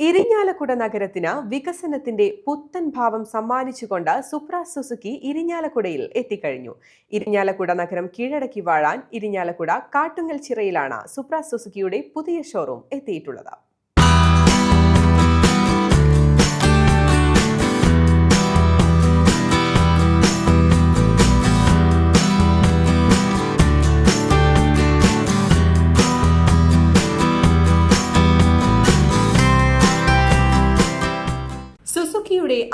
ഇരിഞ്ഞാലക്കുട നഗരത്തിന് വികസനത്തിന്റെ പുത്തൻ ഭാവം സമ്മാനിച്ചുകൊണ്ട് സുപ്ര സുസുക്കി ഇരിഞ്ഞാലക്കുടയിൽ എത്തിക്കഴിഞ്ഞു. ഇരിഞ്ഞാലക്കുട നഗരം കീഴടക്കി വാഴാൻ ഇരിഞ്ഞാലക്കുട കാട്ടുങ്ങൽ ചിറയിലാണ് സുപ്ര സുസുക്കിയുടെ പുതിയ ഷോറൂം എത്തിയിട്ടുള്ളത്.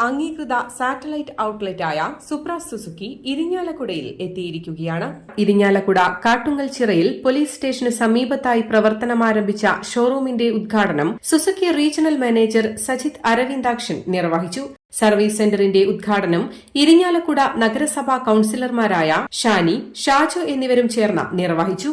അംഗീകൃത സാറ്റലൈറ്റ് ഔട്ട്ലെറ്റ് ആയ സുപ്ര സുസുക്കി ഇരിഞ്ഞാലക്കുടയിൽ എത്തിയിരിക്കുകയാണ്. ഇരിഞ്ഞാലക്കുട കാട്ടുങ്ങൽ ചിറയിൽ പോലീസ് സ്റ്റേഷന് സമീപത്തായി പ്രവർത്തനമാരംഭിച്ച ഷോറൂമിന്റെ ഉദ്ഘാടനം Suzuki regional manager Sajith Aravindakshan നിർവഹിച്ചു. സർവീസ് സെന്ററിന്റെ ഉദ്ഘാടനം ഇരിഞ്ഞാലക്കുട നഗരസഭാ കൌൺസിലർമാരായ ഷാനി ഷാജു എന്നിവരും ചേർന്ന് നിർവഹിച്ചു.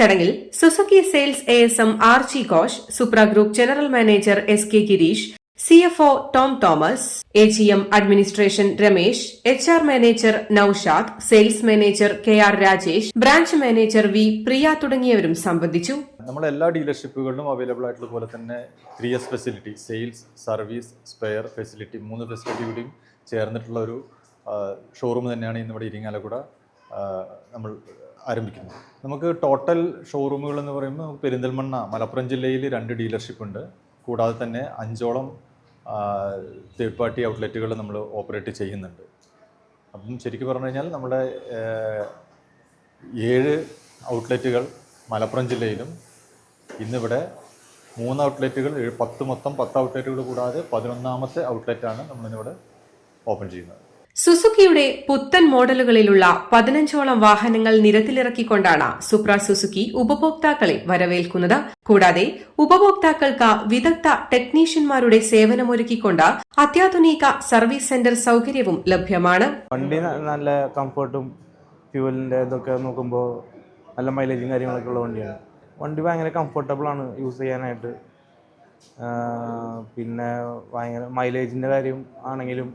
ചടങ്ങിൽ Suzuki sales A S M R G Ghosh Supra group general manager S K Girish C F O Tom Thomas A G M administration Ramesh H R manager Noushad sales manager K R Rajesh branch manager V Priya തുടങ്ങിയവരും സംബന്ധിച്ചു. നമ്മുടെ എല്ലാ ഡീലർഷിപ്പുകളിലും available ആയിട്ടുള്ള പോലെ തന്നെ three S facility sales service spare facility മൂന്ന് facility കൂടിയും ചേർന്നിട്ടുള്ള ഒരു ഷോറൂം തന്നെയാണ് ഇന്നിവിടെ ഇരിങ്ങാലക്കുട. നമ്മൾ ആരംഭിക്കുന്നത് നമുക്ക് ടോട്ടൽ ഷോറൂമുകൾ എന്ന് പറയുമ്പോൾ നമുക്ക് പെരിന്തൽമണ്ണ മലപ്പുറം ജില്ലയിൽ രണ്ട് ഡീലർഷിപ്പ് ഉണ്ട്. കൂടാതെ തന്നെ അഞ്ചോളം തേർഡ് പാർട്ടി ഔട്ട്ലെറ്റുകൾ നമ്മൾ ഓപ്പറേറ്റ് ചെയ്യുന്നുണ്ട്. അപ്പം ശരിക്കും പറഞ്ഞു കഴിഞ്ഞാൽ നമ്മുടെ ഏഴ് ഔട്ട്ലെറ്റുകൾ മലപ്പുറം ജില്ലയിലും ഇന്നിവിടെ മൂന്ന് ഔട്ട്ലെറ്റുകൾ പത്ത് മൊത്തം പത്ത് ഔട്ട്ലെറ്റുകൾ കൂടാതെ പതിനൊന്നാമത്തെ ഔട്ട്ലെറ്റാണ് നമ്മളിന്നിവിടെ ഓപ്പൺ ചെയ്യുന്നത്. സുസുക്കിയുടെ പുത്തൻ മോഡലുകളിലുള്ള പതിനഞ്ചോളം വാഹനങ്ങൾ നിരത്തിലിറക്കിക്കൊണ്ടാണ് സുപ്ര സുസുക്കി ഉപഭോക്താക്കളെ വരവേൽക്കുന്നത്. കൂടാതെ ഉപഭോക്താക്കൾക്ക് വിദഗ്ധ ടെക്നീഷ്യന്മാരുടെ സേവനമൊരുക്കിക്കൊണ്ട് അത്യാധുനിക സർവീസ് സെന്റർ സൗകര്യവും ലഭ്യമാണ്. വണ്ടി നല്ല കംഫർട്ടും ഫ്യൂലിന്റെ ഇതൊക്കെ നോക്കുമ്പോൾ നല്ല മൈലേജും കാര്യങ്ങളൊക്കെ ഉള്ള വണ്ടിയാണ്. വണ്ടി ഭയങ്കര കംഫർട്ടബിൾ ആണ് യൂസ് ചെയ്യാനായിട്ട്. പിന്നെ ഭയങ്കര മൈലേജിന്റെ കാര്യം ആണെങ്കിലും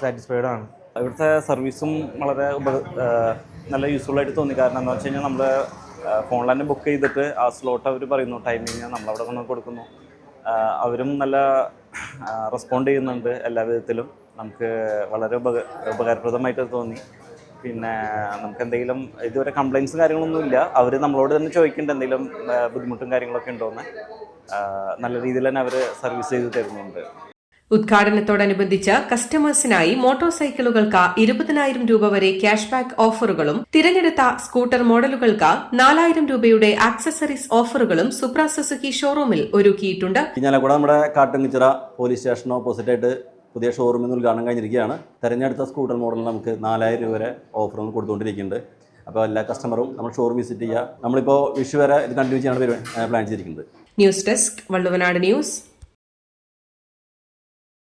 സാറ്റിസ്ഫൈഡ് ആണ്. ഇവിടുത്തെ സർവീസും വളരെ നല്ല യൂസ്ഫുൾ ആയിട്ട് തോന്നി. കാരണം എന്താ വെച്ച് കഴിഞ്ഞാൽ നമ്മൾ ഫോണിൽ തന്നെ ബുക്ക് ചെയ്തിട്ട് ആ സ്ലോട്ട് അവർ പറയുന്നു ടൈമിങ് നമ്മളവിടെ കൊണ്ട് കൊടുക്കുന്നു. അവരും നല്ല റെസ്പോണ്ട് ചെയ്യുന്നുണ്ട് എല്ലാ വിധത്തിലും. നമുക്ക് വളരെ ഉപക ഉപകാരപ്രദമായിട്ട് തോന്നി. പിന്നെ നമുക്ക് എന്തെങ്കിലും ഇതുവരെ കംപ്ലയിൻസും കാര്യങ്ങളൊന്നും ഇല്ല. അവർ നമ്മളോട് തന്നെ ചോദിക്കുന്നുണ്ട് എന്തെങ്കിലും ബുദ്ധിമുട്ടും കാര്യങ്ങളൊക്കെ ഉണ്ടോയെന്ന് നല്ല രീതിയിൽ തന്നെ അവർ സർവീസ് ചെയ്ത് തരുന്നുണ്ട്. ഉദ്ഘാടനത്തോടനുബന്ധിച്ച് കസ്റ്റമേഴ്സിനായി മോട്ടോർ സൈക്കിളുകൾക്ക് ഇരുപതിനായിരം രൂപ വരെ ക്യാഷ് ബാക്ക് ഓഫറുകളും തിരഞ്ഞെടുത്ത സ്കൂട്ടർ മോഡലുകൾക്ക് നാലായിരം രൂപയുടെ ആക്സസറീസ് ഓഫറുകളും സുപ്ര സുസുക്കി ഷോറൂമിൽ ഒരുക്കിയിട്ടുണ്ട്. നമ്മുടെ കാട്ടുങ്ങിച്ചിറ പോലീസ് സ്റ്റേഷൻ ഓപ്പോസിറ്റായിട്ട് പുതിയ ഷോറൂമിൽ നിന്ന് ഉദ്ഘാടനം കഴിഞ്ഞിരിക്കുകയാണ്. തെരഞ്ഞെടുത്ത സ്കൂട്ടർ മോഡലിന് നമുക്ക് നാലായിരം രൂപ വരെ ഓഫറുകൾ കൊടുത്തുകൊണ്ടിരിക്കുന്നുണ്ട്. അപ്പോൾ എല്ലാ കസ്റ്റമറും നമ്മൾ ഷോറൂം വിസിറ്റ് ചെയ്യുക. നമ്മളിപ്പോൾ വിഷു വരെ ഇത് കണ്ടിന്യൂ ചെയ്യാനാണ് പ്ലാൻ ചെയ്തിരിക്കുന്നത്. News desk Valluvanad news.